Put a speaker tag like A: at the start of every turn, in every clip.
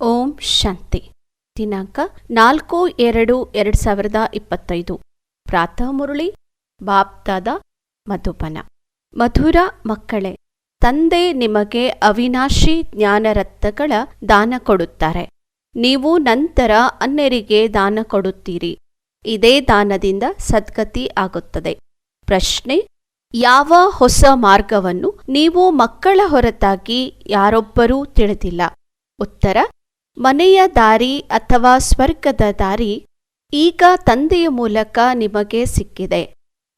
A: ಓಂ ಶಾಂತಿ. ದಿನಾಂಕ ನಾಲ್ಕು ಎರಡು ಎರಡು ಸಾವಿರದ ಇಪ್ಪತ್ತೈದು. ಪ್ರಾತಃ ಮುರುಳಿ, ಬಾಪ್ತಾದ ಮಧುಬನ. ಮಧುರ ಮಕ್ಕಳೇ, ತಂದೆ ನಿಮಗೆ ಅವಿನಾಶಿ ಜ್ಞಾನರತ್ನಗಳ ದಾನ ಕೊಡುತ್ತಾರೆ. ನೀವು ನಂತರ ಅನ್ಯರಿಗೆ ದಾನ ಕೊಡುತ್ತೀರಿ. ಇದೇ ದಾನದಿಂದ ಸದ್ಗತಿ ಆಗುತ್ತದೆ. ಪ್ರಶ್ನೆ, ಯಾವ ಹೊಸ ಮಾರ್ಗವನ್ನು ನೀವು ಮಕ್ಕಳ ಹೊರತಾಗಿ ಯಾರೊಬ್ಬರೂ ತಿಳಿದಿಲ್ಲ. ಉತ್ತರ ಮನೆಯ ದಾರಿ ಅಥವಾ ಸ್ವರ್ಗದ ದಾರಿ ಈಗ ತಂದೆಯ ಮೂಲಕ ನಿಮಗೆ ಸಿಕ್ಕಿದೆ.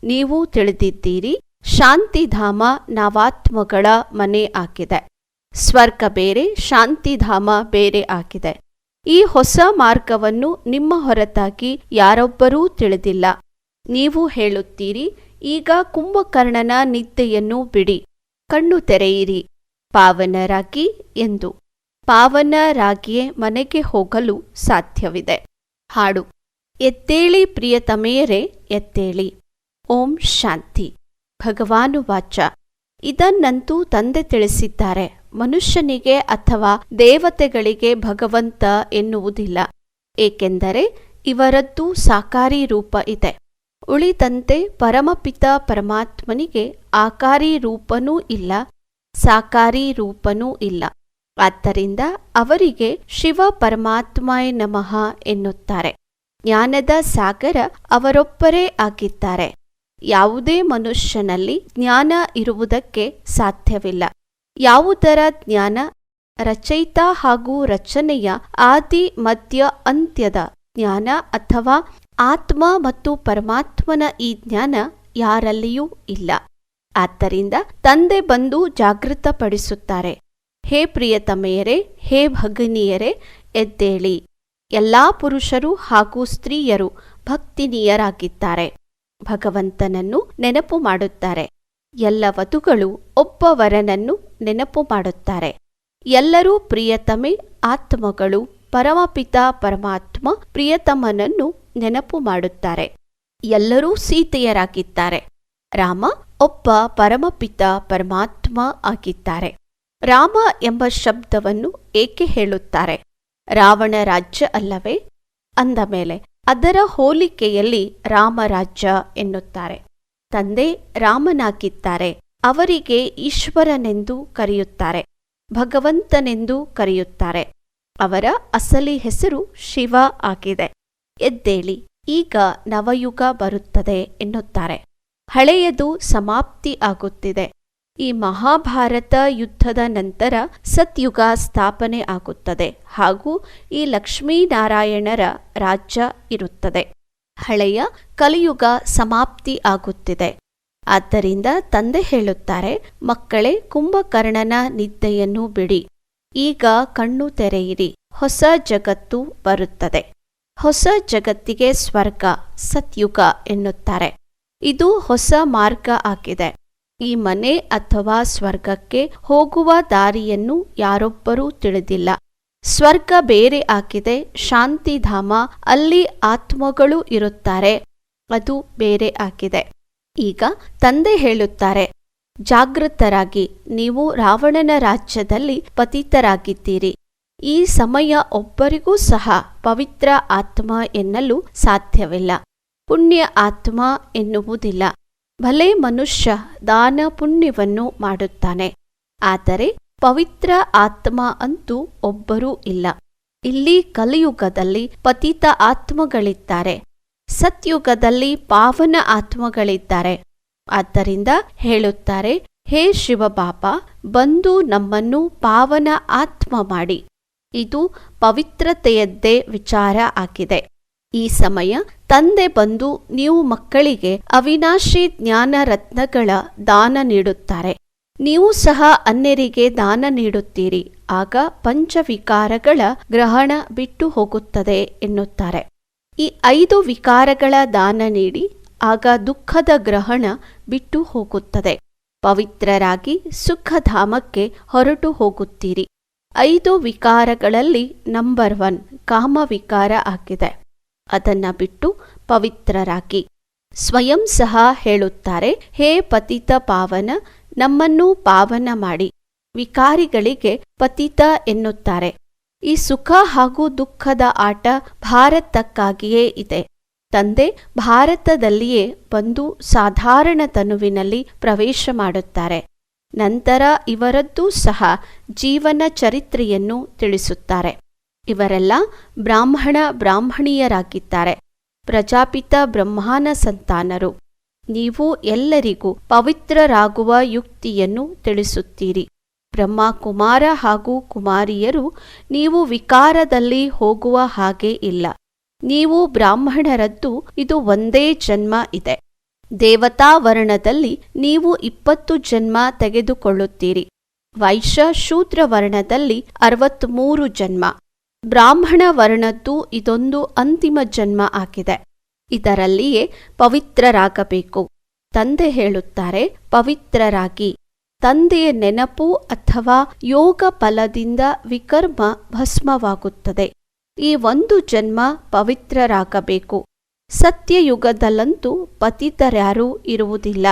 A: ನೀವು ತಿಳಿದಿದ್ದೀರಿ, ಶಾಂತಿಧಾಮ ನಾವಾತ್ಮಗಳ ಮನೆ ಆಗಿದೆ. ಸ್ವರ್ಗ ಬೇರೆ, ಶಾಂತಿಧಾಮ ಬೇರೆ ಆಗಿದೆ. ಈ ಹೊಸ ಮಾರ್ಗವನ್ನು ನಿಮ್ಮ ಹೊರತಾಗಿ ಯಾರೊಬ್ಬರೂ ತಿಳಿದಿಲ್ಲ. ನೀವು ಹೇಳುತ್ತೀರಿ, ಈಗ ಕುಂಭಕರ್ಣನ ನಿದ್ದೆಯನ್ನು ಬಿಡಿ, ಕಣ್ಣು ತೆರೆಯಿರಿ, ಪಾವನರಾಗಿ ಎಂದು. ಪಾವನರಾಗಿಯೇ ಮನೆಗೆ ಹೋಗಲು ಸಾಧ್ಯವಿದೆ. ಹಾಡು. ಎದ್ದೇಳಿ ಪ್ರಿಯತಮೆಯರೇ, ಎತ್ತೇಳಿ. ಓಂ ಶಾಂತಿ. ಭಗವಾನು ವಾಚ. ಇದನ್ನಂತೂ ತಂದೆ ತಿಳಿಸಿದ್ದಾರೆ. ಮನುಷ್ಯನಿಗೆ ಅಥವಾ ದೇವತೆಗಳಿಗೆ ಭಗವಂತ ಎನ್ನುವುದಿಲ್ಲ. ಏಕೆಂದರೆ ಇವರದ್ದು ಸಾಕಾರಿ ರೂಪ ಇದೆ. ಉಳಿದಂತೆ ಪರಮಪಿತ ಪರಮಾತ್ಮನಿಗೆ ಆಕಾರಿ ರೂಪನೂ ಇಲ್ಲ, ಸಾಕಾರಿ ರೂಪನೂ ಇಲ್ಲ. ಆದ್ದರಿಂದ ಅವರಿಗೆ ಶಿವ ಪರಮಾತ್ಮಯ ನಮಃ ಎನ್ನುತ್ತಾರೆ. ಜ್ಞಾನದ ಸಾಗರ ಅವರೊಬ್ಬರೇ ಆಗಿದ್ದಾರೆ. ಯಾವುದೇ ಮನುಷ್ಯನಲ್ಲಿ ಜ್ಞಾನ ಇರುವುದಕ್ಕೆ ಸಾಧ್ಯವಿಲ್ಲ. ಯಾವುದರ ಜ್ಞಾನ? ರಚಯಿತ ಹಾಗೂ ರಚನೆಯ ಆದಿ, ಮಧ್ಯ, ಅಂತ್ಯದ ಜ್ಞಾನ ಅಥವಾ ಆತ್ಮ ಮತ್ತು ಪರಮಾತ್ಮನ ಈ ಜ್ಞಾನ ಯಾರಲ್ಲಿಯೂ ಇಲ್ಲ. ಆದ್ದರಿಂದ ತಂದೆ ಬಂದು ಜಾಗೃತಪಡಿಸುತ್ತಾರೆ. ಹೇ ಪ್ರಿಯತಮೆಯರೇ, ಹೇ ಭಗಿನಿಯರೇ, ಎದ್ದೇಳಿ. ಎಲ್ಲ ಪುರುಷರು ಹಾಗೂ ಸ್ತ್ರೀಯರು ಭಕ್ತಿನೀಯರಾಗಿದ್ದಾರೆ. ಭಗವಂತನನ್ನು ನೆನಪು ಮಾಡುತ್ತಾರೆ. ಎಲ್ಲ ವಧುಗಳು ಒಬ್ಬ ವರನನ್ನು ನೆನಪು ಮಾಡುತ್ತಾರೆ. ಎಲ್ಲರೂ ಪ್ರಿಯತಮೆ, ಆತ್ಮಗಳು, ಪರಮಪಿತ, ಪರಮಾತ್ಮ, ಪ್ರಿಯತಮನನ್ನು ನೆನಪು ಮಾಡುತ್ತಾರೆ. ಎಲ್ಲರೂ ಸೀತೆಯರಾಗಿದ್ದಾರೆ. ರಾಮ ಒಬ್ಬ ಪರಮಪಿತ, ಪರಮಾತ್ಮ ಆಗಿದ್ದಾರೆ. ರಾಮ ಎಂಬ ಶಬ್ದವನ್ನು ಏಕೆ ಹೇಳುತ್ತಾರೆ? ರಾವಣ ರಾಜ್ಯ ಅಲ್ಲವೇ? ಅಂದ ಮೇಲೆ ಅದರ ಹೋಲಿಕೆಯಲ್ಲಿ ರಾಮರಾಜ್ಯ ಎನ್ನುತ್ತಾರೆ. ತಂದೆ ರಾಮನಾಗಿದ್ದಾರೆ, ಅವರಿಗೆ ಈಶ್ವರನೆಂದು ಕರೆಯುತ್ತಾರೆ, ಭಗವಂತನೆಂದು ಕರೆಯುತ್ತಾರೆ. ಅವರ ಅಸಲಿ ಹೆಸರು ಶಿವ ಆಗಿದೆ. ಎದ್ದೇಳಿ, ಈಗ ನವಯುಗ ಬರುತ್ತದೆ ಎನ್ನುತ್ತಾರೆ. ಹಳೆಯದು ಸಮಾಪ್ತಿ ಆಗುತ್ತಿದೆ. ಈ ಮಹಾಭಾರತ ಯುದ್ಧದ ನಂತರ ಸತ್ಯುಗ ಸ್ಥಾಪನೆ ಆಗುತ್ತದೆ ಹಾಗೂ ಈ ಲಕ್ಷ್ಮೀನಾರಾಯಣರ ರಾಜ್ಯ ಇರುತ್ತದೆ. ಹಳೆಯ ಕಲಿಯುಗ ಸಮಾಪ್ತಿ ಆಗುತ್ತಿದೆ. ಆದ್ದರಿಂದ ತಂದೆ ಹೇಳುತ್ತಾರೆ, ಮಕ್ಕಳೇ, ಕುಂಭಕರ್ಣನ ನಿದ್ದೆಯನ್ನು ಬಿಡಿ. ಈಗ ಕಣ್ಣು ತೆರೆಯಿರಿ, ಹೊಸ ಜಗತ್ತು ಬರುತ್ತದೆ. ಹೊಸ ಜಗತ್ತಿಗೆ ಸ್ವರ್ಗ, ಸತ್ಯುಗ ಎನ್ನುತ್ತಾರೆ. ಇದು ಹೊಸ ಮಾರ್ಗ ಆಗಿದೆ. ಈ ಮನೆ ಅಥವಾ ಸ್ವರ್ಗಕ್ಕೆ ಹೋಗುವ ದಾರಿಯನ್ನು ಯಾರೊಬ್ಬರೂ ತಿಳಿದಿಲ್ಲ. ಸ್ವರ್ಗ ಬೇರೆ ಆಗಿದೆ, ಶಾಂತಿಧಾಮ, ಅಲ್ಲಿ ಆತ್ಮಗಳು ಇರುತ್ತಾರೆ, ಅದು ಬೇರೆ ಆಗಿದೆ. ಈಗ ತಂದೆ ಹೇಳುತ್ತಾರೆ, ಜಾಗೃತರಾಗಿ, ನೀವು ರಾವಣನ ರಾಜ್ಯದಲ್ಲಿ ಪತಿತರಾಗಿದ್ದೀರಿ. ಈ ಸಮಯ ಒಬ್ಬರಿಗೂ ಸಹ ಪವಿತ್ರ ಆತ್ಮ ಎನ್ನಲು ಸಾಧ್ಯವಿಲ್ಲ. ಪುಣ್ಯ ಆತ್ಮ ಎನ್ನುವುದಿಲ್ಲ. ಭಲೆ ಮನುಷ್ಯ ದಾನ ಪುಣ್ಯವನ್ನು ಮಾಡುತ್ತಾನೆ. ಆದರೆ ಪವಿತ್ರ ಆತ್ಮ ಅಂತೂ ಒಬ್ಬರೂ ಇಲ್ಲ. ಇಲ್ಲಿ ಕಲಿಯುಗದಲ್ಲಿ ಪತಿತ ಆತ್ಮಗಳಿದ್ದಾರೆ. ಸತ್ಯುಗದಲ್ಲಿ ಪಾವನ ಆತ್ಮಗಳಿದ್ದಾರೆ. ಆದ್ದರಿಂದ ಹೇಳುತ್ತಾರೆ, ಹೇ ಶಿವಬಾಪ ಬಂದು ನಮ್ಮನ್ನು ಪಾವನ ಆತ್ಮ ಮಾಡಿ. ಇದು ಪವಿತ್ರತೆಯದ್ದೇ ವಿಚಾರ ಆಗಿದೆ. ಈ ಸಮಯ ತಂದೆ ಬಂದು ನೀವು ಮಕ್ಕಳಿಗೆ ಅವಿನಾಶಿ ಜ್ಞಾನ ರತ್ನಗಳ ದಾನ ನೀಡುತ್ತಾರೆ. ನೀವು ಸಹ ಅನ್ಯರಿಗೆ ದಾನ ನೀಡುತ್ತೀರಿ. ಆಗ ಪಂಚವಿಕಾರಗಳ ಗ್ರಹಣ ಬಿಟ್ಟು ಹೋಗುತ್ತದೆ ಎನ್ನುತ್ತಾರೆ. ಈ ಐದು ವಿಕಾರಗಳ ದಾನ ನೀಡಿ ಆಗ ದುಃಖದ ಗ್ರಹಣ ಬಿಟ್ಟು ಹೋಗುತ್ತದೆ. ಪವಿತ್ರರಾಗಿ ಸುಖಧಾಮಕ್ಕೆ ಹೊರಟು ಹೋಗುತ್ತೀರಿ. ಐದು ವಿಕಾರಗಳಲ್ಲಿ ನಂಬರ್ ಒನ್ ಕಾಮವಿಕಾರ ಆಗಿದೆ. ಅದನ್ನ ಬಿಟ್ಟು ಪವಿತ್ರರಾಗಿ. ಸ್ವಯಂ ಸಹ ಹೇಳುತ್ತಾರೆ, ಹೇ ಪತಿತ ಪಾವನ, ನಮ್ಮನ್ನು ಪಾವನ ಮಾಡಿ. ವಿಕಾರಿಗಳಿಗೆ ಪತಿತ ಎನ್ನುತ್ತಾರೆ. ಈ ಸುಖ ಹಾಗೂ ದುಃಖದ ಆಟ ಭಾರತಕ್ಕಾಗಿಯೇ ಇದೆ. ತಂದೆ ಭಾರತದಲ್ಲಿಯೇ ಬಂದು ಸಾಧಾರಣ ತನುವಿನಲ್ಲಿ ಪ್ರವೇಶ ಮಾಡುತ್ತಾರೆ. ನಂತರ ಇವರದ್ದೂ ಸಹ ಜೀವನ ಚರಿತ್ರೆಯನ್ನು ತಿಳಿಸುತ್ತಾರೆ. ಇವರೆಲ್ಲ ಬ್ರಾಹ್ಮಣ ಬ್ರಾಹ್ಮಣೀಯರಾಗಿದ್ದಾರೆ. ಪ್ರಜಾಪಿತ ಬ್ರಹ್ಮಾನ ಸಂತಾನರು. ನೀವು ಎಲ್ಲರಿಗೂ ಪವಿತ್ರರಾಗುವ ಯುಕ್ತಿಯನ್ನು ತಿಳಿಸುತ್ತೀರಿ. ಬ್ರಹ್ಮ ಕುಮಾರ ಹಾಗೂ ಕುಮಾರಿಯರು ನೀವು ವಿಕಾರದಲ್ಲಿ ಹೋಗುವ ಹಾಗೆ ಇಲ್ಲ. ನೀವು ಬ್ರಾಹ್ಮಣರದ್ದು ಇದು ಒಂದೇ ಜನ್ಮ ಇದೆ. ದೇವತಾ ವರ್ಣದಲ್ಲಿ ನೀವು ಇಪ್ಪತ್ತು ಜನ್ಮ ತೆಗೆದುಕೊಳ್ಳುತ್ತೀರಿ. ವೈಶ್ಯ ಶೂದ್ರ ವರ್ಣದಲ್ಲಿ ಅರವತ್ಮೂರು ಜನ್ಮ. ಬ್ರಾಹ್ಮಣ ವರ್ಣದ್ದು ಇದೊಂದು ಅಂತಿಮ ಜನ್ಮ ಆಗಿದೆ. ಇದರಲ್ಲಿಯೇ ಪವಿತ್ರರಾಗಬೇಕು. ತಂದೆ ಹೇಳುತ್ತಾರೆ, ಪವಿತ್ರರಾಗಿ. ತಂದೆಯ ನೆನಪು ಅಥವಾ ಯೋಗ ಫಲದಿಂದ ವಿಕರ್ಮ ಭಸ್ಮವಾಗುತ್ತದೆ. ಈ ಒಂದು ಜನ್ಮ ಪವಿತ್ರರಾಗಬೇಕು. ಸತ್ಯಯುಗದಲ್ಲಂತೂ ಪತಿತರ್ಯಾರೂ ಇರುವುದಿಲ್ಲ.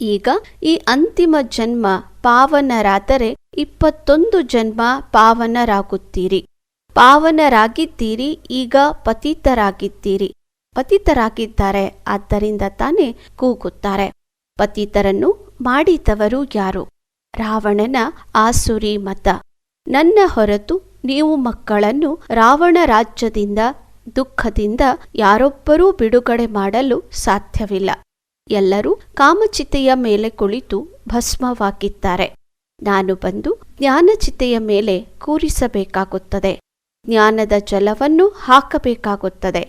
A: ಈಗ ಈ ಅಂತಿಮ ಜನ್ಮ ಪಾವನರಾದರೆ ಇಪ್ಪತ್ತೊಂದು ಜನ್ಮ ಪಾವನರಾಗುತ್ತೀರಿ. ಪಾವನರಾಗಿದ್ದೀರಿ, ಈಗ ಪತಿತರಾಗಿದ್ದೀರಿ. ಪತಿತರಾಗಿದ್ದಾರೆ, ಆದ್ದರಿಂದ ತಾನೇ ಕೂಗುತ್ತಾರೆ. ಪತಿತರನ್ನು ಮಾಡಿದವರು ಯಾರು? ರಾವಣನ ಆಸುರಿ ಮತ. ನನ್ನ ಹೊರತು ನೀವು ಮಕ್ಕಳನ್ನು ರಾವಣ ರಾಜ್ಯದಿಂದ, ದುಃಖದಿಂದ ಯಾರೊಬ್ಬರೂ ಬಿಡುಗಡೆ ಮಾಡಲು ಸಾಧ್ಯವಿಲ್ಲ. ಎಲ್ಲರೂ ಕಾಮಚಿತೆಯ ಮೇಲೆ ಕುಳಿತು ಭಸ್ಮವಾಗಿದ್ದಾರೆ. ನಾನು ಬಂದು ಜ್ಞಾನಚಿತೆಯ ಮೇಲೆ ಕೂರಿಸಬೇಕಾಗುತ್ತದೆ. ಜ್ಞಾನದ ಜಲವನ್ನು ಹಾಕಬೇಕಾಗುತ್ತದೆ.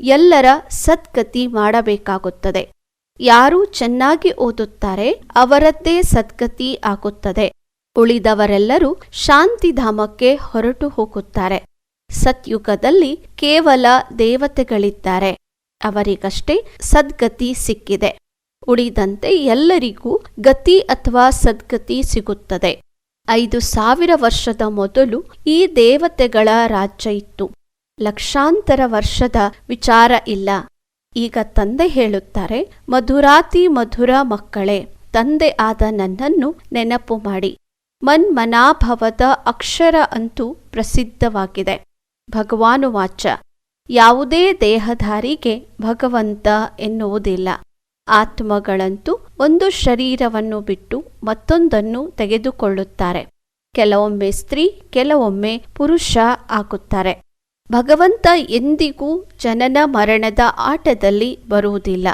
A: ಎಲ್ಲರ ಸದ್ಗತಿ ಮಾಡಬೇಕಾಗುತ್ತದೆ. ಯಾರು ಚೆನ್ನಾಗಿ ಓದುತ್ತಾರೆ, ಅವರದ್ದೇ ಸದ್ಗತಿ ಆಗುತ್ತದೆ. ಉಳಿದವರೆಲ್ಲರೂ ಶಾಂತಿಧಾಮಕ್ಕೆ ಹೊರಟು ಹೋಗುತ್ತಾರೆ. ಸತ್ಯುಗದಲ್ಲಿ ಕೇವಲ ದೇವತೆಗಳಿದ್ದಾರೆ. ಅವರಿಗಷ್ಟೇ ಸದ್ಗತಿ ಸಿಕ್ಕಿದೆ. ಉಳಿದಂತೆ ಎಲ್ಲರಿಗೂ ಗತಿ ಅಥವಾ ಸದ್ಗತಿ ಸಿಗುತ್ತದೆ. ಐದು ಸಾವಿರ ವರ್ಷದ ಮೊದಲು ಈ ದೇವತೆಗಳ ರಾಜ್ಯ ಇತ್ತು. ಲಕ್ಷಾಂತರ ವರ್ಷದ ವಿಚಾರ ಇಲ್ಲ. ಈಗ ತಂದೆ ಹೇಳುತ್ತಾರೆ, ಮಧುರಾತಿ ಮಧುರ ಮಕ್ಕಳೇ, ತಂದೆ ಆದ ನನ್ನನ್ನು ನೆನಪು ಮಾಡಿ. ಮನ್ಮನಾಭವದ ಅಕ್ಷರ ಅಂತೂ ಪ್ರಸಿದ್ಧವಾಗಿದೆ. ಭಗವಾನು ವಾಚ ಯಾವುದೇ ದೇಹಧಾರಿಗೆ ಭಗವಂತ ಎನ್ನುವುದಿಲ್ಲ. ಆತ್ಮಗಳಂತೂ ಒಂದು ಶರೀರವನ್ನು ಬಿಟ್ಟು ಮತ್ತೊಂದನ್ನು ತೆಗೆದುಕೊಳ್ಳುತ್ತಾರೆ. ಕೆಲವೊಮ್ಮೆ ಸ್ತ್ರೀ, ಕೆಲವೊಮ್ಮೆ ಪುರುಷ ಆಗುತ್ತಾರೆ. ಭಗವಂತ ಎಂದಿಗೂ ಜನನ ಮರಣದ ಆಟದಲ್ಲಿ ಬರುವುದಿಲ್ಲ.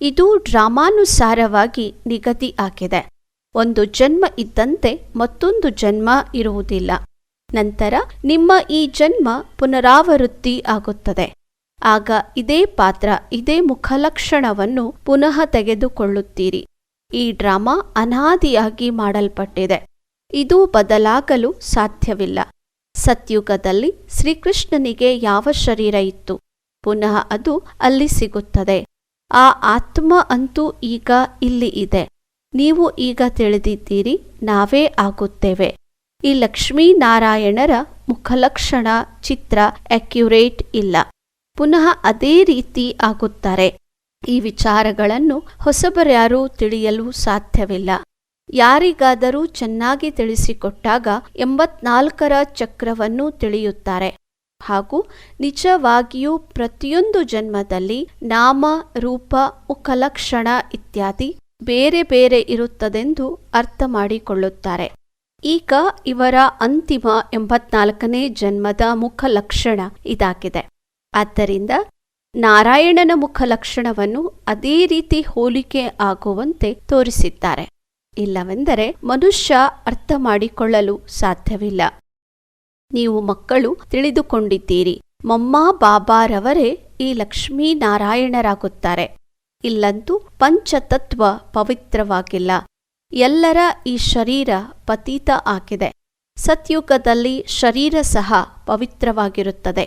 A: ಇದು ಡ್ರಾಮಾನುಸಾರವಾಗಿ ನಿಗದಿ ಆಗಿದೆ. ಒಂದು ಜನ್ಮ ಇದ್ದಂತೆ ಮತ್ತೊಂದು ಜನ್ಮ ಇರುವುದಿಲ್ಲ. ನಂತರ ನಿಮ್ಮ ಈ ಜನ್ಮ ಪುನರಾವೃತ್ತಿ ಆಗುತ್ತದೆ. ಆಗ ಇದೇ ಪಾತ್ರ, ಇದೇ ಮುಖಲಕ್ಷಣವನ್ನು ಪುನಃ ತೆಗೆದುಕೊಳ್ಳುತ್ತೀರಿ. ಈ ಡ್ರಾಮಾ ಅನಾದಿಯಾಗಿ ಮಾಡಲ್ಪಟ್ಟಿದೆ. ಇದು ಬದಲಾಗಲು ಸಾಧ್ಯವಿಲ್ಲ. ಸತ್ಯುಗದಲ್ಲಿ ಶ್ರೀಕೃಷ್ಣನಿಗೆ ಯಾವ ಶರೀರ ಇತ್ತು? ಪುನಃ ಅದು ಅಲ್ಲಿ ಸಿಗುತ್ತದೆ. ಆ ಆತ್ಮ ಅಂತೂ ಈಗ ಇಲ್ಲಿ ಇದೆ. ನೀವು ಈಗ ತಿಳಿದಿದ್ದೀರಿ, ನಾವೇ ಆಗುತ್ತೇವೆ. ಈ ಲಕ್ಷ್ಮೀನಾರಾಯಣರ ಮುಖಲಕ್ಷಣ ಚಿತ್ರ ಅಕ್ಯುರೇಟ್ ಇಲ್ಲ. ಪುನಃ ಅದೇ ರೀತಿ ಆಗುತ್ತಾರೆ. ಈ ವಿಚಾರಗಳನ್ನು ಹೊಸಬರ್ಯಾರೂ ತಿಳಿಯಲು ಸಾಧ್ಯವಿಲ್ಲ. ಯಾರಿಗಾದರೂ ಚೆನ್ನಾಗಿ ತಿಳಿಸಿಕೊಟ್ಟಾಗ ಎಂಬತ್ನಾಲ್ಕರ ಚಕ್ರವನ್ನು ತಿಳಿಯುತ್ತಾರೆ. ಹಾಗೂ ನಿಜವಾಗಿಯೂ ಪ್ರತಿಯೊಂದು ಜನ್ಮದಲ್ಲಿ ನಾಮ, ರೂಪ, ಮುಖಲಕ್ಷಣ ಇತ್ಯಾದಿ ಬೇರೆ ಬೇರೆ ಇರುತ್ತದೆಂದು ಅರ್ಥ ಮಾಡಿಕೊಳ್ಳುತ್ತಾರೆ. ಈಗ ಇವರ ಅಂತಿಮ ಎಂಬತ್ನಾಲ್ಕನೇ ಜನ್ಮದ ಮುಖಲಕ್ಷಣ ಇದಾಗಿದೆ. ಆದ್ದರಿಂದ ನಾರಾಯಣನ ಮುಖ ಲಕ್ಷಣವನ್ನು ಅದೇ ರೀತಿ ಹೋಲಿಕೆ ಆಗುವಂತೆ ತೋರಿಸಿದ್ದಾರೆ. ಇಲ್ಲವೆಂದರೆ ಮನುಷ್ಯ ಅರ್ಥ ಮಾಡಿಕೊಳ್ಳಲು ಸಾಧ್ಯವಿಲ್ಲ. ನೀವು ಮಕ್ಕಳು ತಿಳಿದುಕೊಂಡಿದ್ದೀರಿ. ಮಮ್ಮ ಬಾಬಾರವರೇ ಈ ಲಕ್ಷ್ಮೀನಾರಾಯಣರಾಗುತ್ತಾರೆ ಇಲ್ಲಂತೂ ಪಂಚತತ್ವ ಪವಿತ್ರವಾಗಿಲ್ಲ. ಎಲ್ಲರ ಈ ಶರೀರ ಪತೀತ ಆಗಿದೆ. ಸತ್ಯುಗದಲ್ಲಿ ಶರೀರ ಸಹ ಪವಿತ್ರವಾಗಿರುತ್ತದೆ.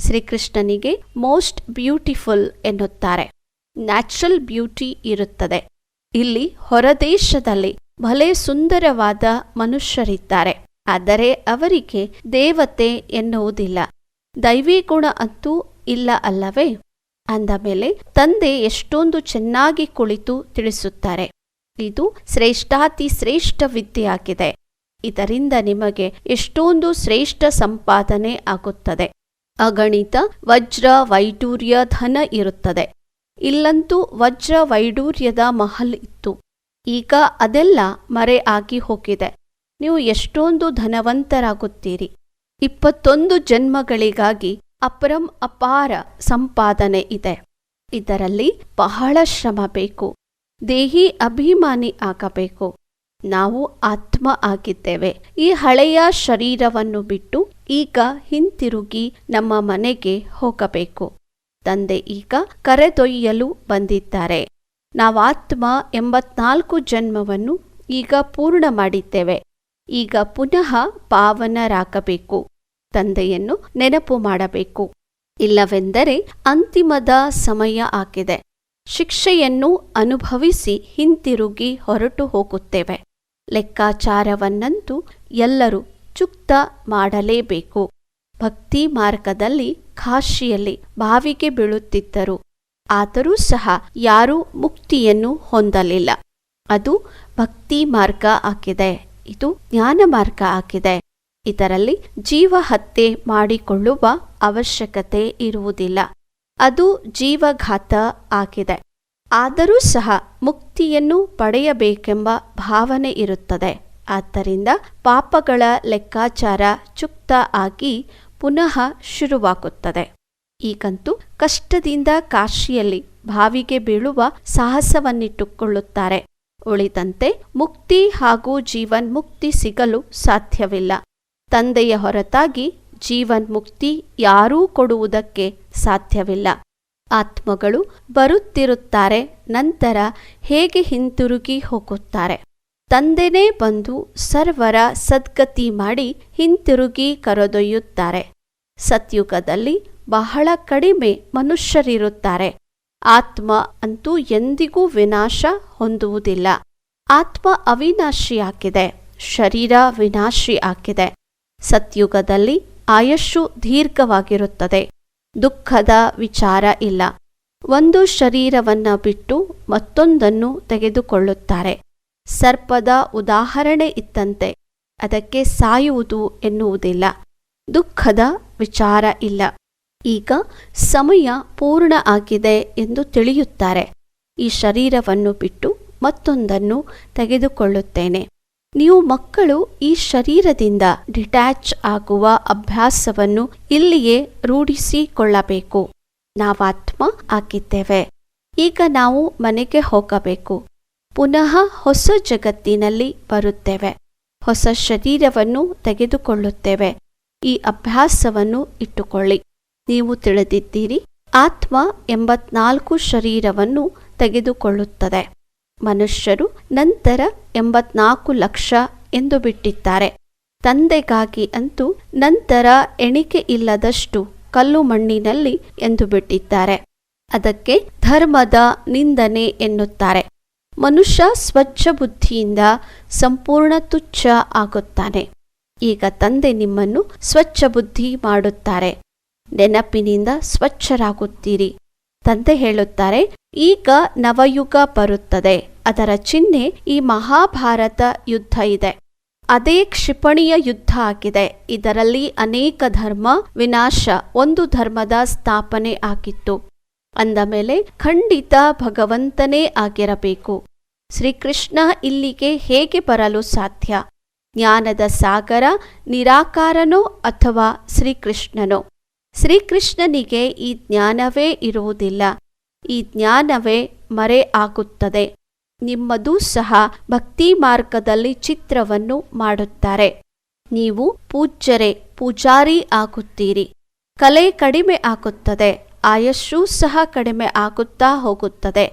A: ಶ್ರೀಕೃಷ್ಣನಿಗೆ ಮೋಸ್ಟ್ ಬ್ಯೂಟಿಫುಲ್ ಎನ್ನುತ್ತಾರೆ. ನ್ಯಾಚುರಲ್ ಬ್ಯೂಟಿ ಇರುತ್ತದೆ. ಇಲ್ಲಿ ಹೊರದೇಶದಲ್ಲಿ ಭಲೆ ಸುಂದರವಾದ ಮನುಷ್ಯರಿದ್ದಾರೆ. ಆದರೆ ಅವರಿಗೆ ದೇವತೆ ಎನ್ನುವುದಿಲ್ಲ. ದೈವಿ ಗುಣ ಅಂತೂ ಇಲ್ಲ ಅಲ್ಲವೇ? ಅಂದ ಮೇಲೆ ತಂದೆ ಎಷ್ಟೊಂದು ಚೆನ್ನಾಗಿ ಕುಳಿತು ತಿಳಿಸುತ್ತಾರೆ. ಇದು ಶ್ರೇಷ್ಠಾತಿ ಶ್ರೇಷ್ಠ ವಿದ್ಯೆಯಾಗಿದೆ. ಇದರಿಂದ ನಿಮಗೆ ಎಷ್ಟೊಂದು ಶ್ರೇಷ್ಠ ಸಂಪಾದನೆ ಆಗುತ್ತದೆ. ಅಗಣಿತ ವಜ್ರ ವೈಡೂರ್ಯ ಧನ ಇರುತ್ತದೆ. ಇಲ್ಲಂತೂ ವಜ್ರ ವೈಡೂರ್ಯದ ಮಹಲ್ ಇತ್ತು. ಈಗ ಅದೆಲ್ಲ ಮರೆ ಆಗಿ ಹೋಗಿದೆ. ನೀವು ಎಷ್ಟೊಂದು ಧನವಂತರಾಗುತ್ತೀರಿ. ಇಪ್ಪತ್ತೊಂದು ಜನ್ಮಗಳಿಗಾಗಿ ಅಪರಂ ಅಪಾರ ಸಂಪಾದನೆ ಇದೆ. ಇದರಲ್ಲಿ ಬಹಳ ಶ್ರಮ ಬೇಕು. ದೇಹಿ ಅಭಿಮಾನಿ ಆಗಬೇಕು. ನಾವು ಆತ್ಮ ಆಗಿದ್ದೇವೆ. ಈ ಹಳೆಯ ಶರೀರವನ್ನು ಬಿಟ್ಟು ಈಗ ಹಿಂತಿರುಗಿ ನಮ್ಮ ಮನೆಗೆ ಹೋಗಬೇಕು. ತಂದೆ ಈಗ ಕರೆದೊಯ್ಯಲು ಬಂದಿದ್ದಾರೆ. ನಾವಾತ್ಮ ಎಂಬತ್ನಾಲ್ಕು ಜನ್ಮವನ್ನು ಈಗ ಪೂರ್ಣ ಮಾಡಿದ್ದೇವೆ. ಈಗ ಪುನಃ ಪಾವನರಾಗಬೇಕು. ತಂದೆಯನ್ನು ನೆನಪು ಮಾಡಬೇಕು. ಇಲ್ಲವೆಂದರೆ ಅಂತಿಮದ ಸಮಯ ಆಗಿದೆ. ಶಿಕ್ಷೆಯನ್ನು ಅನುಭವಿಸಿ ಹಿಂತಿರುಗಿ ಹೊರಟು ಹೋಗುತ್ತೇವೆ. ಲೆಕ್ಕಾಚಾರವನ್ನಂತೂ ಎಲ್ಲರೂ ಚುಕ್ತ ಮಾಡಲೇಬೇಕು. ಭಕ್ತಿ ಮಾರ್ಗದಲ್ಲಿ ಕಾಶಿಯಲ್ಲಿ ಬಾವಿಗೆ ಬೀಳುತ್ತಿದ್ದರು. ಆದರೂ ಸಹ ಯಾರೂ ಮುಕ್ತಿಯನ್ನು ಹೊಂದಲಿಲ್ಲ. ಅದು ಭಕ್ತಿ ಮಾರ್ಗ ಆಗಿದೆ. ಇದು ಜ್ಞಾನ ಮಾರ್ಗ ಆಗಿದೆ. ಇದರಲ್ಲಿ ಜೀವ ಹತ್ಯೆ ಮಾಡಿಕೊಳ್ಳುವ ಅವಶ್ಯಕತೆ ಇರುವುದಿಲ್ಲ. ಅದು ಜೀವಘಾತ ಆಗಿದೆ. ಆದರೂ ಸಹ ಮುಕ್ತಿಯನ್ನು ಪಡೆಯಬೇಕೆಂಬ ಭಾವನೆ ಇರುತ್ತದೆ. ಆದ್ದರಿಂದ ಪಾಪಗಳ ಲೆಕ್ಕಾಚಾರ ಚುಕ್ತ ಆಗಿ ಪುನಃ ಶುರುವಾಗುತ್ತದೆ. ಈಗಂತೂ ಕಷ್ಟದಿಂದ ಕಾಶಿಯಲ್ಲಿ ಬಾವಿಗೆ ಬೀಳುವ ಸಾಹಸವನ್ನಿಟ್ಟುಕೊಳ್ಳುತ್ತಾರೆ. ಉಳಿದಂತೆ ಮುಕ್ತಿ ಹಾಗೂ ಜೀವನ್ ಮುಕ್ತಿ ಸಿಗಲು ಸಾಧ್ಯವಿಲ್ಲ. ತಂದೆಯ ಹೊರತಾಗಿ ಜೀವನ್ ಮುಕ್ತಿ ಯಾರೂ ಕೊಡುವುದಕ್ಕೆ ಸಾಧ್ಯವಿಲ್ಲ. ಆತ್ಮಗಳು ಬರುತ್ತಿರುತ್ತಾರೆ, ನಂತರ ಹೇಗೆ ಹಿಂತಿರುಗಿ ಹೋಗುತ್ತಾರೆ? ತಂದೆನೇ ಬಂದು ಸರ್ವರ ಸದ್ಗತಿ ಮಾಡಿ ಹಿಂತಿರುಗಿ ಕರೆದೊಯ್ಯುತ್ತಾರೆ. ಸತ್ಯುಗದಲ್ಲಿ ಬಹಳ ಕಡಿಮೆ ಮನುಷ್ಯರಿರುತ್ತಾರೆ. ಆತ್ಮ ಅಂತೂ ಎಂದಿಗೂ ವಿನಾಶ ಹೊಂದುವುದಿಲ್ಲ. ಆತ್ಮ ಅವಿನಾಶಿಯಾಗಿದೆ, ಶರೀರ ವಿನಾಶಿ ಆಗಿದೆ ಸತ್ಯುಗದಲ್ಲಿ ಆಯಸ್ಸು ದೀರ್ಘವಾಗಿರುತ್ತದೆ. ದುಃಖದ ವಿಚಾರ ಇಲ್ಲ. ಒಂದು ಶರೀರವನ್ನ ಬಿಟ್ಟು ಮತ್ತೊಂದನ್ನು ತೆಗೆದುಕೊಳ್ಳುತ್ತಾರೆ. ಸರ್ಪದ ಉದಾಹರಣೆ ಇತ್ತಂತೆ. ಅದಕ್ಕೆ ಸಾಯುವುದು ಎನ್ನುವುದಿಲ್ಲ. ದುಃಖದ ವಿಚಾರ ಇಲ್ಲ. ಈಗ ಸಮಯ ಪೂರ್ಣ ಆಗಿದೆ ಎಂದು ತಿಳಿಯುತ್ತಾರೆ. ಈ ಶರೀರವನ್ನು ಬಿಟ್ಟು ಮತ್ತೊಂದನ್ನು ತೆಗೆದುಕೊಳ್ಳುತ್ತೇನೆ. ನೀವು ಮಕ್ಕಳು ಈ ಶರೀರದಿಂದ ಡಿಟ್ಯಾಚ್ ಆಗುವ ಅಭ್ಯಾಸವನ್ನು ಇಲ್ಲಿಯೇ ರೂಢಿಸಿಕೊಳ್ಳಬೇಕು. ನಾವಾತ್ಮ ಆಗಿದ್ದೇವೆ. ಈಗ ನಾವು ಮನೆಗೆ ಹೋಗಬೇಕು. ಪುನಃ ಹೊಸ ಜಗತ್ತಿನಲ್ಲಿ ಬರುತ್ತೇವೆ. ಹೊಸ ಶರೀರವನ್ನು ತೆಗೆದುಕೊಳ್ಳುತ್ತೇವೆ. ಈ ಅಭ್ಯಾಸವನ್ನು ಇಟ್ಟುಕೊಳ್ಳಿ. ನೀವು ತಿಳಿದಿದ್ದೀರಿ, ಆತ್ಮ ಎಂಬತ್ನಾಲ್ಕು ಶರೀರವನ್ನು ತೆಗೆದುಕೊಳ್ಳುತ್ತದೆ. ಮನುಷ್ಯರು ನಂತರ ಎಂಬತ್ನಾಲ್ಕು ಲಕ್ಷ ಎಂದು ಬಿಟ್ಟಿದ್ದಾರೆ. ತಂದೆಗಾಗಿ ಅಂತೂ ನಂತರ ಎಣಿಕೆ ಇಲ್ಲದಷ್ಟು ಕಲ್ಲು ಮಣ್ಣಿನಲ್ಲಿ ಎಂದು ಬಿಟ್ಟಿದ್ದಾರೆ. ಅದಕ್ಕೆ ಧರ್ಮದ ನಿಂದನೆ ಎನ್ನುತ್ತಾರೆ. ಮನುಷ್ಯ ಸ್ವಚ್ಛ ಬುದ್ಧಿಯಿಂದ ಸಂಪೂರ್ಣ ತುಚ್ಛ ಆಗುತ್ತಾನೆ. ಈಗ ತಂದೆ ನಿಮ್ಮನ್ನು ಸ್ವಚ್ಛ ಬುದ್ಧಿ ಮಾಡುತ್ತಾರೆ. ನೆನಪಿನಿಂದ ಸ್ವಚ್ಛರಾಗುತ್ತೀರಿ. ತಂದೆ ಹೇಳುತ್ತಾರೆ, ಈಗ ನವಯುಗ ಬರುತ್ತದೆ. ಅದರ ಚಿಹ್ನೆ ಈ ಮಹಾಭಾರತ ಯುದ್ಧ ಇದೆ. ಅದೇ ಕ್ಷಿಪಣಿಯ ಯುದ್ಧ ಆಗಿದೆ. ಇದರಲ್ಲಿ ಅನೇಕ ಧರ್ಮ ವಿನಾಶ ಒಂದು ಧರ್ಮದ ಸ್ಥಾಪನೆ ಆಗಿತ್ತು. ಅಂದ ಮೇಲೆ ಖಂಡಿತ ಭಗವಂತನೇ ಆಗಿರಬೇಕು. ಶ್ರೀಕೃಷ್ಣ ಇಲ್ಲಿಗೆ ಹೇಗೆ ಬರಲು ಸಾಧ್ಯ? ಜ್ಞಾನದ ಸಾಗರ ನಿರಾಕಾರನೋ ಅಥವಾ ಶ್ರೀಕೃಷ್ಣನೋ? ಶ್ರೀಕೃಷ್ಣನಿಗೆ ಈ ಜ್ಞಾನವೇ ಇರುವುದಿಲ್ಲ. ಈ ಜ್ಞಾನವೇ ಮರೆ ಆಗುತ್ತದೆ ನಿಮ್ಮದೂ ಸಹ ಭಕ್ತಿ ಮಾರ್ಗದಲ್ಲಿ ಚಿತ್ರವನ್ನು ಮಾಡುತ್ತಾರೆ. ನೀವು ಪೂಜ್ಯರೆ, ಪೂಜಾರಿ ಆಗುತ್ತೀರಿ. ಕಲೆ ಕಡಿಮೆ ಆಗುತ್ತದೆ, ಆಯಸ್ಸು ಸಹ ಕಡಿಮೆ ಆಗುತ್ತಾ ಹೋಗುತ್ತದೆ.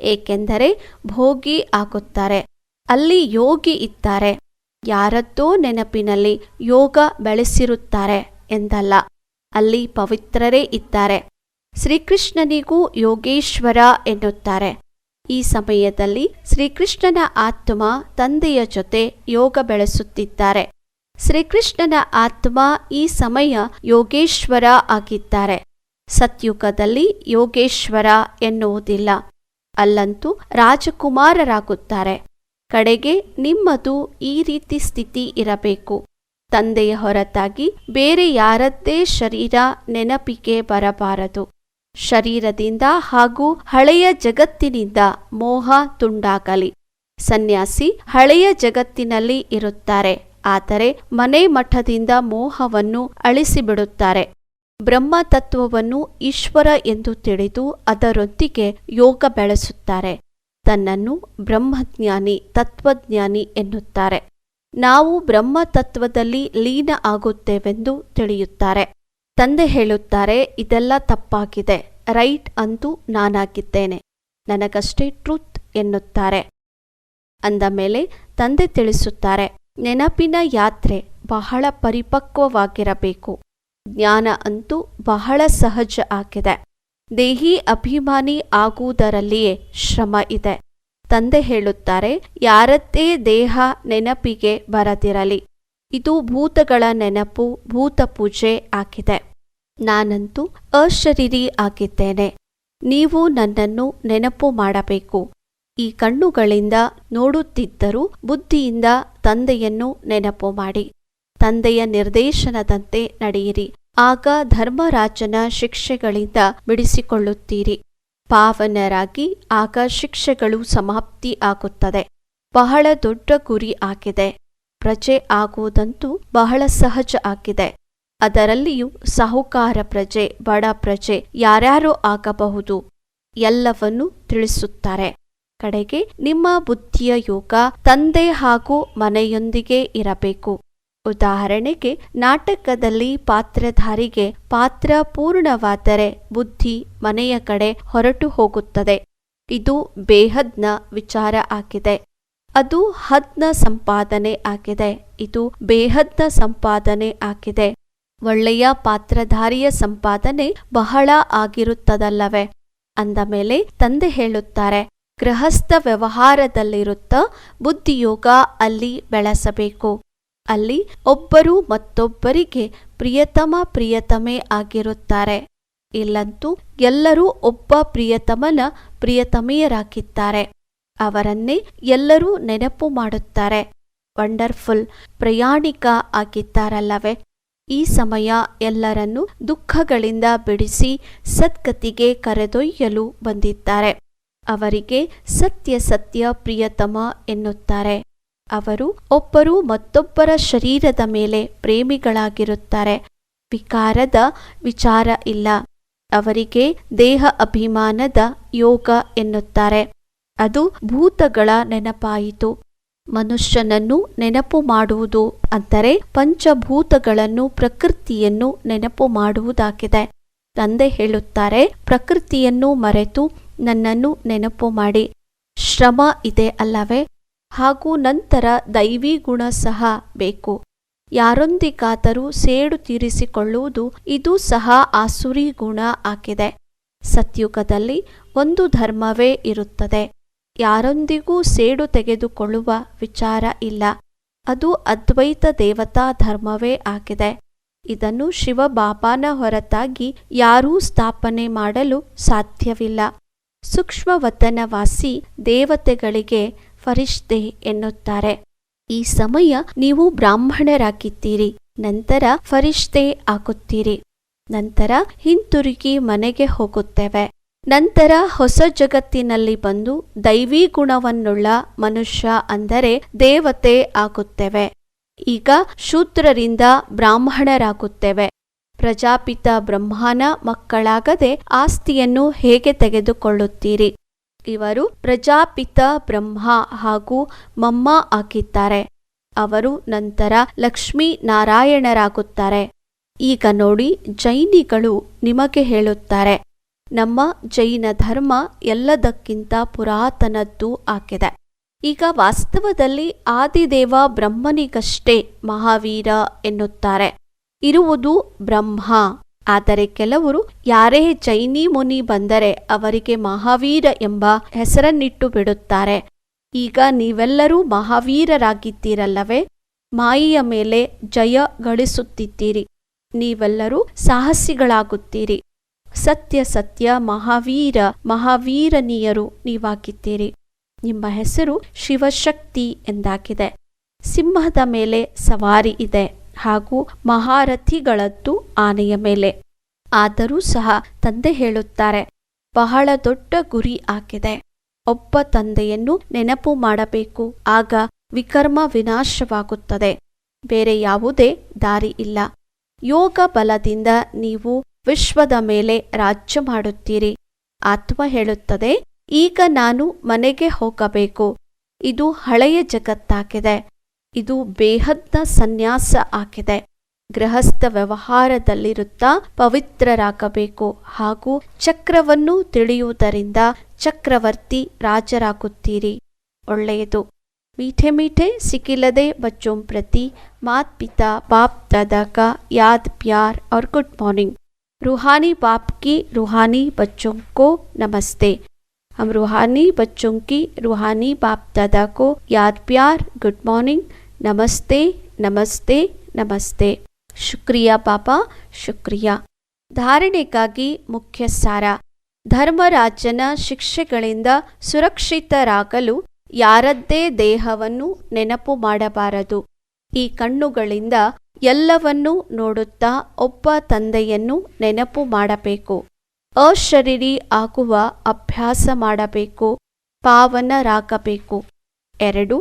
A: ಏಕೆಂದರೆ ಭೋಗಿ ಆಗುತ್ತಾರೆ, ಅಲ್ಲಿ ಯೋಗಿ ಇದ್ದಾರೆ. ಯಾರದ್ದೋ ನೆನಪಿನಲ್ಲಿ ಯೋಗ ಬೆಳೆಸಿರುತ್ತಾರೆ ಎಂದಲ್ಲ, ಅಲ್ಲಿ ಪವಿತ್ರರೇ ಇದ್ದಾರೆ. ಶ್ರೀಕೃಷ್ಣನಿಗೂ ಯೋಗೇಶ್ವರ ಎನ್ನುತ್ತಾರೆ. ಈ ಸಮಯದಲ್ಲಿ ಶ್ರೀಕೃಷ್ಣನ ಆತ್ಮ ತಂದೆಯ ಜೊತೆ ಯೋಗ ಬೆಳೆಸುತ್ತಿದ್ದಾರೆ. ಶ್ರೀಕೃಷ್ಣನ ಆತ್ಮ ಈ ಸಮಯ ಯೋಗೇಶ್ವರ ಆಗಿದ್ದಾರೆ. ಸತ್ಯುಗದಲ್ಲಿ ಯೋಗೇಶ್ವರ ಎನ್ನುವುದಿಲ್ಲ. ಅಲ್ಲಂತೂ ರಾಜಕುಮಾರರಾಗುತ್ತಾರೆ. ಕಡೆಗೆ ನಿಮ್ಮದು ಈ ರೀತಿ ಸ್ಥಿತಿ ಇರಬೇಕು. ತಂದೆಯ ಹೊರತಾಗಿ ಬೇರೆ ಯಾರದ್ದೇ ಶರೀರ ನೆನಪಿಗೆ ಬರಬಾರದು. ಶರೀರದಿಂದ ಹಾಗೂ ಹಳೆಯ ಜಗತ್ತಿನಿಂದ ಮೋಹ ತುಂಡಾಗಲಿ. ಸನ್ಯಾಸಿ ಹಳೆಯ ಜಗತ್ತಿನಲ್ಲಿ ಇರುತ್ತಾರೆ, ಆದರೆ ಮನೆ ಮಠದಿಂದ ಮೋಹವನ್ನು ಅಳಿಸಿಬಿಡುತ್ತಾರೆ. ಬ್ರಹ್ಮ ತತ್ವವನ್ನು ಈಶ್ವರ ಎಂದು ತಿಳಿದು ಅದರೊಂದಿಗೆ ಯೋಗ ಬೆಳೆಸುತ್ತಾರೆ. ತನ್ನನ್ನು ಬ್ರಹ್ಮಜ್ಞಾನಿ, ತತ್ವಜ್ಞಾನಿ ಎನ್ನುತ್ತಾರೆ. ನಾವು ಬ್ರಹ್ಮ ತತ್ವದಲ್ಲಿ ಲೀನ ಆಗುತ್ತೇವೆಂದು ತಿಳಿಯುತ್ತಾರೆ. ತಂದೆ ಹೇಳುತ್ತಾರೆ, ಇದೆಲ್ಲ ತಪ್ಪಾಗಿದೆ. ರೈಟ್ ಅಂತೂ ನಾನಾಗಿದ್ದೇನೆ. ನನಗಷ್ಟೇ ಟ್ರೂತ್ ಎನ್ನುತ್ತಾರೆ. ಅಂದ ಮೇಲೆ ತಂದೆ ತಿಳಿಸುತ್ತಾರೆ, ನೆನಪಿನ ಯಾತ್ರೆ ಬಹಳ ಪರಿಪಕ್ವವಾಗಿರಬೇಕು. ಜ್ಞಾನ ಅಂತೂ ಬಹಳ ಸಹಜ ಆಗಿದೆ. ದೇಹಿ ಅಭಿಮಾನಿ ಆಗುವುದರಲ್ಲಿಯೇ ಶ್ರಮ ಇದೆ. ತಂದೆ ಹೇಳುತ್ತಾರೆ, ಯಾರದ್ದೇ ದೇಹ ನೆನಪಿಗೆ ಬರದಿರಲಿ. ಇದು ಭೂತಗಳ ನೆನಪು ಭೂತ ಪೂಜೆ ಆಗಿದೆ. ನಾನಂತೂ ಅಶರೀರಿ ಆಗಿದ್ದೇನೆ. ನೀವು ನನ್ನನ್ನು ನೆನಪು ಮಾಡಬೇಕು. ಈ ಕಣ್ಣುಗಳಿಂದ ನೋಡುತ್ತಿದ್ದರೂ ಬುದ್ಧಿಯಿಂದ ತಂದೆಯನ್ನು ನೆನಪು ಮಾಡಿ. ತಂದೆಯ ನಿರ್ದೇಶನದಂತೆ ನಡೆಯಿರಿ. ಆಗ ಧರ್ಮರಾಜನ ಶಿಕ್ಷೆಗಳಿಂದ ಬಿಡಿಸಿಕೊಳ್ಳುತ್ತೀರಿ. ಪಾವನರಾಗಿ ಆಗ ಶಿಕ್ಷೆಗಳು ಸಮಾಪ್ತಿ ಆಗುತ್ತದೆ. ಬಹಳ ದೊಡ್ಡ ಗುರಿ ಆಗಿದೆ. ಪ್ರಜೆ ಆಗುವುದಂತೂ ಬಹಳ ಸಹಜ ಆಗಿದೆ. ಅದರಲ್ಲಿಯೂ ಸಾಹುಕಾರ ಪ್ರಜೆ, ಬಡ ಪ್ರಜೆ ಯಾರ್ಯಾರು ಆಗಬಹುದು ಎಲ್ಲವನ್ನೂ ತಿಳಿಸುತ್ತಾರೆ. ಕಡೆಗೆ ನಿಮ್ಮ ಬುದ್ಧಿಯ ಯೋಗ ತಂದೆ ಹಾಗೂ ಮನೆಯೊಂದಿಗೆ ಇರಬೇಕು. ಉದಾಹರಣೆಗೆ ನಾಟಕದಲ್ಲಿ ಪಾತ್ರಧಾರಿಗೆ ಪಾತ್ರ ಪೂರ್ಣವಾದರೆ ಬುದ್ಧಿ ಮನೆಯ ಕಡೆ ಹೊರಟು ಹೋಗುತ್ತದೆ. ಇದು ಬೇಹದ್ನ ವಿಚಾರ ಆಗಿದೆ. ಅದು ಹದ್ನ ಸಂಪಾದನೆ ಆಗಿದೆ. ಇದು ಬೇಹದ್ನ ಸಂಪಾದನೆ ಆಗಿದೆ. ಒಳ್ಳೆಯ ಪಾತ್ರಧಾರಿಯ ಸಂಪಾದನೆ ಬಹಳ ಆಗಿರುತ್ತದಲ್ಲವೇ? ಅಂದ ಮೇಲೆ ತಂದೆ ಹೇಳುತ್ತಾರೆ, ಗೃಹಸ್ಥ ವ್ಯವಹಾರದಲ್ಲಿರುತ್ತ ಬುದ್ಧಿಯೋಗ ಅಲ್ಲಿ ಬೆಳೆಸಬೇಕು. ಅಲ್ಲಿ ಒಬ್ಬರು ಮತ್ತೊಬ್ಬರಿಗೆ ಪ್ರಿಯತಮ ಪ್ರಿಯತಮೆ ಆಗಿರುತ್ತಾರೆ. ಇಲ್ಲಂತೂ ಎಲ್ಲರೂ ಒಬ್ಬ ಪ್ರಿಯತಮನ ಪ್ರಿಯತಮೆಯರಾಗಿದ್ದಾರೆ. ಅವರನ್ನೇ ಎಲ್ಲರೂ ನೆನಪು ಮಾಡುತ್ತಾರೆ. ವಂಡರ್ಫುಲ್ ಪ್ರಯಾಣಿಕ ಆಗಿದ್ದಾರಲ್ಲವೇ? ಈ ಸಮಯ ಎಲ್ಲರನ್ನೂ ದುಃಖಗಳಿಂದ ಬಿಡಿಸಿ ಸದ್ಗತಿಗೆ ಕರೆದೊಯ್ಯಲು ಬಂದಿದ್ದಾರೆ. ಅವರಿಗೆ ಸತ್ಯ ಸತ್ಯ ಪ್ರಿಯತಮ ಎನ್ನುತ್ತಾರೆ. ಅವರು ಒಬ್ಬರು ಮತ್ತೊಬ್ಬರ ಶರೀರದ ಮೇಲೆ ಪ್ರೇಮಿಗಳಾಗಿರುತ್ತಾರೆ. ವಿಕಾರದ ವಿಚಾರ ಇಲ್ಲ. ಅವರಿಗೆ ದೇಹ ಅಭಿಮಾನದ ಯೋಗ ಎನ್ನುತ್ತಾರೆ. ಅದು ಭೂತಗಳ ನೆನಪಾಯಿತು. ಮನುಷ್ಯನನ್ನು ನೆನಪು ಮಾಡುವುದು ಅಂದರೆ ಪಂಚಭೂತಗಳನ್ನು ಪ್ರಕೃತಿಯನ್ನು ನೆನಪು ಮಾಡುವುದಾಗಿದೆ. ತಂದೆ ಹೇಳುತ್ತಾರೆ, ಪ್ರಕೃತಿಯನ್ನು ಮರೆತು ನನ್ನನ್ನು ನೆನಪು ಮಾಡಿ. ಶ್ರಮ ಇದೆ ಅಲ್ಲವೇ? ಹಾಗೂ ನಂತರ ದೈವಿ ಗುಣ ಸಹ ಬೇಕು. ಯಾರೊಂದಿಗಾದರೂ ಸೇಡು ತೀರಿಸಿಕೊಳ್ಳುವುದು ಇದು ಸಹ ಆಸುರಿ ಗುಣ ಆಗಿದೆ. ಸತ್ಯುಗದಲ್ಲಿ ಒಂದು ಧರ್ಮವೇ ಇರುತ್ತದೆ. ಯಾರೊಂದಿಗೂ ಸೇಡು ತೆಗೆದುಕೊಳ್ಳುವ ವಿಚಾರ ಇಲ್ಲ. ಅದು ಅದ್ವೈತ ದೇವತಾ ಧರ್ಮವೇ ಆಗಿದೆ. ಇದನ್ನು ಶಿವಬಾಬಾನ ಹೊರತಾಗಿ ಯಾರೂ ಸ್ಥಾಪನೆ ಮಾಡಲು ಸಾಧ್ಯವಿಲ್ಲ. ಸೂಕ್ಷ್ಮವತನವಾಸಿ ದೇವತೆಗಳಿಗೆ ಫರಿಷ್ತೆ ಎನ್ನುತ್ತಾರೆ. ಈ ಸಮಯ ನೀವು ಬ್ರಾಹ್ಮಣರಾಗಿದ್ದೀರಿ, ನಂತರ ಫರಿಷ್ತೆ ಆಗುತ್ತೀರಿ. ನಂತರ ಹಿಂತಿರುಗಿ ಮನೆಗೆ ಹೋಗುತ್ತೇವೆ. ನಂತರ ಹೊಸ ಜಗತ್ತಿನಲ್ಲಿ ಬಂದು ದೈವಿ ಗುಣವನ್ನುಳ್ಳ ಮನುಷ್ಯ ಅಂದರೆ ದೇವತೆ ಆಗುತ್ತೇವೆ. ಈಗ ಶೂದ್ರರಿಂದ ಬ್ರಾಹ್ಮಣರಾಗುತ್ತೇವೆ. ಪ್ರಜಾಪಿತ ಬ್ರಹ್ಮನ ಮಕ್ಕಳಾಗದೆ ಆಸ್ತಿಯನ್ನು ಹೇಗೆ ತೆಗೆದುಕೊಳ್ಳುತ್ತೀರಿ? ಇವರು ಪ್ರಜಾಪಿತ ಬ್ರಹ್ಮ ಹಾಗೂ ಮಮ್ಮ ಆಗಿದ್ದಾರೆ. ಅವರು ನಂತರ ಲಕ್ಷ್ಮೀ ನಾರಾಯಣರಾಗುತ್ತಾರೆ ಈಗ ನೋಡಿ ಜೈನಿಗಳು ನಿಮಗೆ ಹೇಳುತ್ತಾರೆ. ನಮ್ಮ ಜೈನ ಧರ್ಮ ಎಲ್ಲದಕ್ಕಿಂತ ಪುರಾತನದ್ದು ಆಗಿದೆ. ಈಗ ವಾಸ್ತವದಲ್ಲಿ ಆದಿದೇವ ಬ್ರಹ್ಮನಿಗಷ್ಟೇ ಮಹಾವೀರ ಎನ್ನುತ್ತಾರೆ. ಇರುವುದು ಬ್ರಹ್ಮ. ಆದರೆ ಕೆಲವರು ಯಾರೇ ಜೈನಿ ಮುನಿ ಬಂದರೆ ಅವರಿಗೆ ಮಹಾವೀರ ಎಂಬ ಹೆಸರನ್ನಿಟ್ಟು ಬಿಡುತ್ತಾರೆ. ಈಗ ನೀವೆಲ್ಲರೂ ಮಹಾವೀರರಾಗಿದ್ದೀರಲ್ಲವೇ? ಮಾಯಿಯ ಮೇಲೆ ಜಯ ಗಳಿಸುತ್ತಿದ್ದೀರಿ. ನೀವೆಲ್ಲರೂ ಸಾಹಸಿಗಳಾಗುತ್ತೀರಿ. ಸತ್ಯ ಸತ್ಯ ಮಹಾವೀರ ಮಹಾವೀರನೀಯರು ನೀವಾಗಿದ್ದೀರಿ. ನಿಮ್ಮ ಹೆಸರು ಶಿವಶಕ್ತಿ ಎಂದಾಗಿದೆ. ಸಿಂಹದ ಮೇಲೆ ಸವಾರಿ ಇದೆ ಹಾಗೂ ಮಹಾರಥಿಗಳದ್ದು ಆನೆಯ ಮೇಲೆ. ಆದರೂ ಸಹ ತಂದೆ ಹೇಳುತ್ತಾರೆ, ಬಹಳ ದೊಡ್ಡ ಗುರಿ ಆಗಿದೆ. ಒಬ್ಬ ತಂದೆಯನ್ನು ನೆನಪು ಮಾಡಬೇಕು, ಆಗ ವಿಕರ್ಮ ವಿನಾಶವಾಗುತ್ತದೆ. ಬೇರೆ ಯಾವುದೇ ದಾರಿ ಇಲ್ಲ. ಯೋಗ ಬಲದಿಂದ ನೀವು ವಿಶ್ವದ ಮೇಲೆ ರಾಜ್ಯ ಮಾಡುತ್ತೀರಿ. ಆತ್ಮ ಹೇಳುತ್ತದೆ, ಈಗ ನಾನು ಮನೆಗೆ ಹೋಗಬೇಕು. ಇದು ಹಳೆಯ ಜಗತ್ತಾಗಿದೆ. ಇದು ಬೇಹದ್ನ ಸನ್ಯಾಸ ಆಗಿದೆ. ಗೃಹಸ್ಥ ವ್ಯವಹಾರದಲ್ಲಿರುತ್ತಾ ಪವಿತ್ರರಾಗಬೇಕು ಹಾಗೂ ಚಕ್ರವನ್ನು ತಿಳಿಯುವುದರಿಂದ ಚಕ್ರವರ್ತಿ ರಾಜರಾಗುತ್ತೀರಿ. ಒಳ್ಳೆಯದು. ಮೀಠೆ ಮೀಠೆ ಸಿಕ್ಕಿಲ್ಲದೆ ಬಚ್ಚೋಂ ಪ್ರತಿ ಮಾತ್ ಪಿತಾ ಬಾಪ್ ದಾದಾಕ ಯಾದ್ ಪ್ಯಾರ್ ಔರ್ ಗುಡ್ ಮಾರ್ನಿಂಗ್. रूहानी बाप की रूहानी बच्चों को नमस्ते हम रूहानी बच्चों की रूहानी बाप दादा को याद प्यार गुड मॉर्निंग नमस्ते नमस्ते नमस्ते ಶುಕ್ರಿಯಾ ಪಾಪಾ ಶುಕ್ರಿಯಾ ಧಾರಣೆಗಾಗಿ ಮುಖ್ಯ ಸಾರ ಧರ್ಮರಾಜನ ಶಿಕ್ಷೆಗಳಿಂದ ಸುರಕ್ಷಿತರಾಗಲು ಯಾರದ್ದೇ ದೇಹವನ್ನು ನೆನಪು ಮಾಡಬಾರದು ಈ ಕಣ್ಣುಗಳಿಂದ ಎಲ್ಲವನ್ನೂ ನೋಡುತ್ತಾ ಒಬ್ಬ ತಂದೆಯನ್ನು ನೆನಪು ಮಾಡಬೇಕು. ಅಶರೀರಿ ಆಗುವ ಅಭ್ಯಾಸ ಮಾಡಬೇಕು. ಪಾವನರಾಗಬೇಕು. ಎರಡು,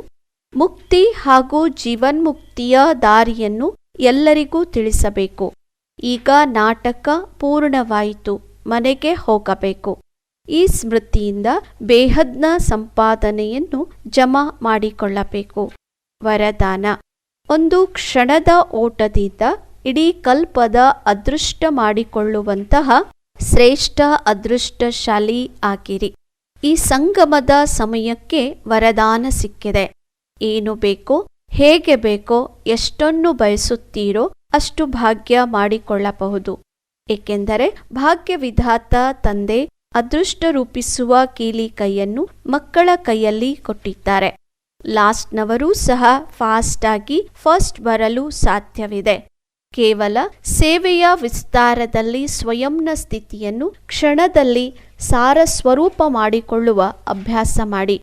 A: ಮುಕ್ತಿ ಹಾಗೂ ಜೀವನ್ಮುಕ್ತಿಯ ದಾರಿಯನ್ನು ಎಲ್ಲರಿಗೂ ತಿಳಿಸಬೇಕು. ಈಗ ನಾಟಕ ಪೂರ್ಣವಾಯಿತು, ಮನೆಗೆ ಹೋಗಬೇಕು. ಈ ಸ್ಮೃತಿಯಿಂದ ಬೇಹದ್ನ ಸಂಪಾದನೆಯನ್ನು ಜಮಾ ಮಾಡಿಕೊಳ್ಳಬೇಕು. ವರದಾನ ಒಂದು ಕ್ಷಣದ ಓಟದಿಂದ ಇಡೀ ಕಲ್ಪದ ಅದೃಷ್ಟ ಮಾಡಿಕೊಳ್ಳುವಂತಹ ಶ್ರೇಷ್ಠ ಅದೃಷ್ಟಶಾಲಿ ಆಗಿರಿ. ಈ ಸಂಗಮದ ಸಮಯಕ್ಕೆ ವರದಾನ ಸಿಕ್ಕಿದೆ. ಏನು ಬೇಕೋ, ಹೇಗೆ ಬೇಕೋ, ಎಷ್ಟನ್ನು ಬಯಸುತ್ತೀರೋ ಅಷ್ಟು ಭಾಗ್ಯ ಮಾಡಿಕೊಳ್ಳಬಹುದು. ಏಕೆಂದರೆ ಭಾಗ್ಯವಿಧಾತ ತಂದೆ ಅದೃಷ್ಟ ರೂಪಿಸುವ ಕೀಲಿ ಕೈಯನ್ನು ಮಕ್ಕಳ ಕೈಯಲ್ಲಿ ಕೊಟ್ಟಿದ್ದಾರೆ. ಲಾಸ್ಟ್ನವರೂ ಸಹ ಫಾಸ್ಟ್ ಆಗಿ ಫಸ್ಟ್ ಬರಲು ಸಾಧ್ಯವಿದೆ. ಕೇವಲ ಸೇವೆಯ ವಿಸ್ತಾರದಲ್ಲಿ ಸ್ವಯಂನ ಸ್ಥಿತಿಯನ್ನು ಕ್ಷಣದಲ್ಲಿ ಸಾರ ಸ್ವರೂಪ ಮಾಡಿಕೊಳ್ಳುವ ಅಭ್ಯಾಸ ಮಾಡಿ.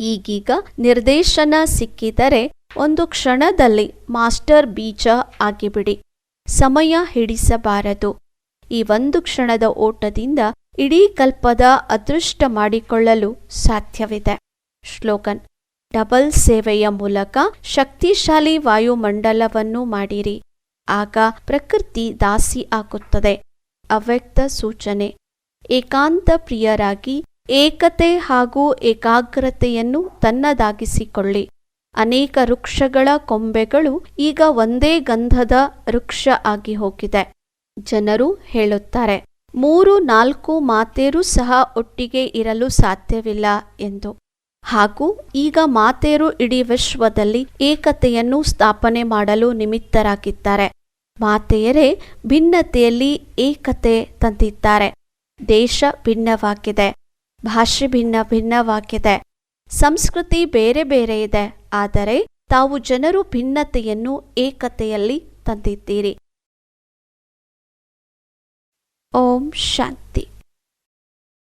A: ಈಗೀಗ ನಿರ್ದೇಶನ ಸಿಕ್ಕಿದರೆ ಒಂದು ಕ್ಷಣದಲ್ಲಿ ಮಾಸ್ಟರ್ ಬೀಜ ಆಗಿಬಿಡಿ. ಸಮಯ ಹಿಡಿಸಬಾರದು. ಈ ಒಂದು ಕ್ಷಣದ ಓಟದಿಂದ ಇಡೀ ಕಲ್ಪದ ಅದೃಷ್ಟ ಮಾಡಿಕೊಳ್ಳಲು ಸಾಧ್ಯವಿದೆ. ಶ್ಲೋಕನ್ ಡಬಲ್ ಸೇವೆಯ ಮೂಲಕ ಶಕ್ತಿಶಾಲಿ ವಾಯುಮಂಡಲವನ್ನು ಮಾಡಿರಿ. ಆಗ ಪ್ರಕೃತಿ ದಾಸಿ ಆಗುತ್ತದೆ. ಅವ್ಯಕ್ತ ಸೂಚನೆ. ಏಕಾಂತ ಪ್ರಿಯರಾಗಿ ಏಕತೆ ಹಾಗೂ ಏಕಾಗ್ರತೆಯನ್ನು ತನ್ನದಾಗಿಸಿಕೊಳ್ಳಿ. ಅನೇಕ ವೃಕ್ಷಗಳ ಕೊಂಬೆಗಳು ಈಗ ಒಂದೇ ಗಂಧದ ವೃಕ್ಷ ಆಗಿ ಹೋಗಿದೆ. ಜನರು ಹೇಳುತ್ತಾರೆ, ಮೂರು ನಾಲ್ಕು ಮಾತೇರು ಸಹ ಒಟ್ಟಿಗೆ ಇರಲು ಸಾಧ್ಯವಿಲ್ಲ ಎಂದು. ಹಾಗೂ ಈಗ ಮಾತೆಯರು ಇಡೀ ವಿಶ್ವದಲ್ಲಿ ಏಕತೆಯನ್ನು ಸ್ಥಾಪನೆ ಮಾಡಲು ನಿಮಿತ್ತರಾಗಿದ್ದಾರೆ. ಮಾತೆಯರೇ, ಭಿನ್ನತೆಯಲ್ಲಿ ಏಕತೆ ತಂದಿದ್ದಾರೆ. ದೇಶ ಭಿನ್ನವಾಗಿದೆ. ಭಾಷೆ ಭಿನ್ನ ಭಿನ್ನವಾಗಿದೆ. ಸಂಸ್ಕೃತಿ ಬೇರೆ ಬೇರೆ ಇದೆ. ಆದರೆ ತಾವು ಜನರು ಭಿನ್ನತೆಯನ್ನು ಏಕತೆಯಲ್ಲಿ ತಂದಿದ್ದೀರಿ. ಓಂ ಶಾಂತಿ.